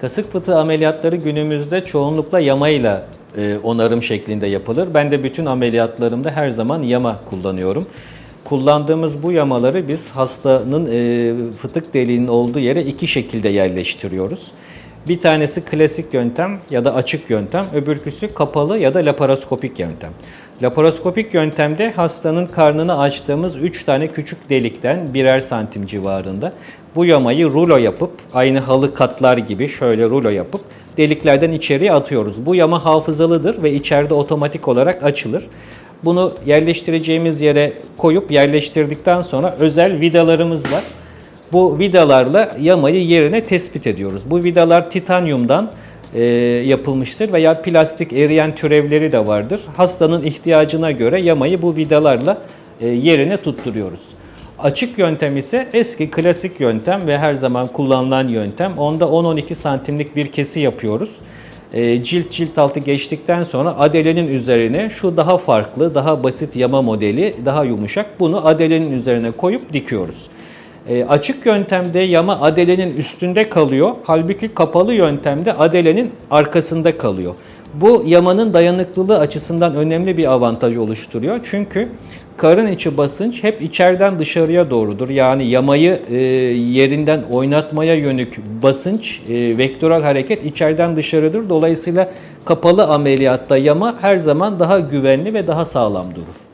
Kasık fıtığı ameliyatları günümüzde çoğunlukla yamayla e, onarım şeklinde yapılır. Ben de bütün ameliyatlarımda her zaman yama kullanıyorum. Kullandığımız bu yamaları biz hastanın e, fıtık deliğinin olduğu yere iki şekilde yerleştiriyoruz. Bir tanesi klasik yöntem ya da açık yöntem, öbürküsü kapalı ya da laparoskopik yöntem. Laparoskopik yöntemde hastanın karnını açtığımız 3 tane küçük delikten birer santim civarında bu yamayı rulo yapıp aynı halı katlar gibi şöyle rulo yapıp deliklerden içeriye atıyoruz. Bu yama hafızalıdır ve içeride otomatik olarak açılır. Bunu yerleştireceğimiz yere koyup yerleştirdikten sonra özel vidalarımız var. Bu vidalarla yamayı yerine tespit ediyoruz. Bu vidalar titanyumdan e, yapılmıştır veya plastik eriyen türevleri de vardır. Hastanın ihtiyacına göre yamayı bu vidalarla e, yerine tutturuyoruz. Açık yöntem ise eski klasik yöntem ve her zaman kullanılan yöntem. Onda 10-12 santimlik bir kesi yapıyoruz. E, cilt cilt altı geçtikten sonra adelenin üzerine şu daha farklı, daha basit yama modeli, daha yumuşak bunu adelenin üzerine koyup dikiyoruz. E, açık yöntemde yama adelenin üstünde kalıyor. Halbuki kapalı yöntemde adelenin arkasında kalıyor. Bu yamanın dayanıklılığı açısından önemli bir avantaj oluşturuyor. Çünkü karın içi basınç hep içeriden dışarıya doğrudur. Yani yamayı e, yerinden oynatmaya yönelik basınç, e, vektörel hareket içeriden dışarıdır. Dolayısıyla kapalı ameliyatta yama her zaman daha güvenli ve daha sağlam durur.